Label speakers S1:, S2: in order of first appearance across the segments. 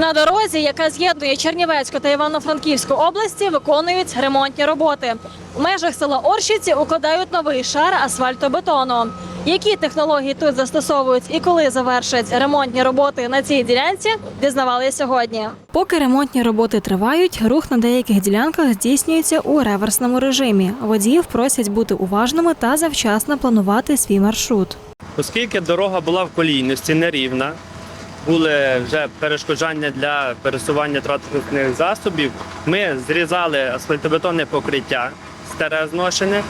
S1: На дорозі, яка з'єднує Чернівецьку та Івано-Франківську області, виконують ремонтні роботи. У межах села Орщиці укладають новий шар асфальтобетону. Які технології тут застосовують і коли завершать ремонтні роботи на цій ділянці, дізнавали сьогодні. Поки ремонтні роботи тривають, рух на деяких ділянках здійснюється у реверсному режимі. Водіїв просять бути уважними та завчасно планувати свій маршрут.
S2: Оскільки дорога була в колійності нерівна, були вже перешкоджання для пересування транспортних засобів, ми зрізали асфальтобетонне покриття старе зношене,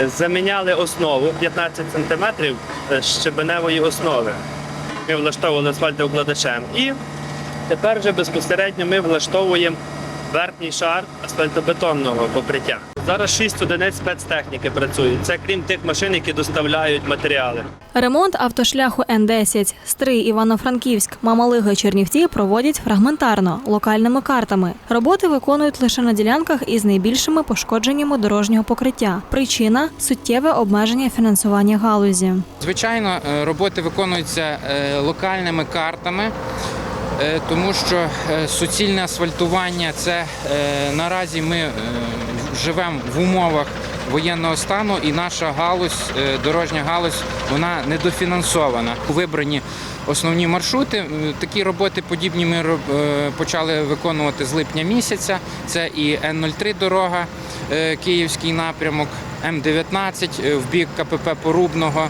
S2: заміняли основу 15 см щебеневої основи. Ми влаштовували асфальтоукладачем. І тепер вже безпосередньо ми влаштовуємо верхній шар асфальтобетонного покриття. Зараз 6 одиниць спецтехніки працюють. Це крім тих машин, які доставляють матеріали.
S1: Ремонт автошляху Н-10 Стрий Івано-Франківськ, Мамалига Чернівці проводять фрагментарно локальними картами. Роботи виконують лише на ділянках із найбільшими пошкодженнями дорожнього покриття. Причина суттєве обмеження фінансування галузі.
S3: Звичайно, е, роботи виконуються е, локальними картами, тому що е, суцільне асфальтування це е, наразі ми е, живемо в умовах воєнного стану, і наша галузь, е, дорожня галузь, вона недофінансована. Вибрані основні маршрути. Е, Такі роботи подібні ми е, почали виконувати з липня місяця. Це і Н-03 дорога, е, Київський напрямок, М-19 е, в бік КПП Порубного,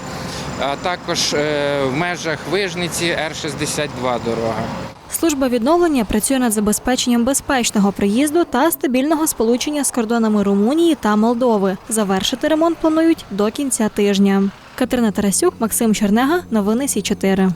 S3: а також е, в межах Вижниці Р-62 дорога.
S1: Служба відновлення працює над забезпеченням безпечного приїзду та стабільного сполучення з кордонами Румунії та Молдови. Завершити ремонт планують до кінця тижня. Катерина Тарасюк, Максим Чернега, новини Сі 4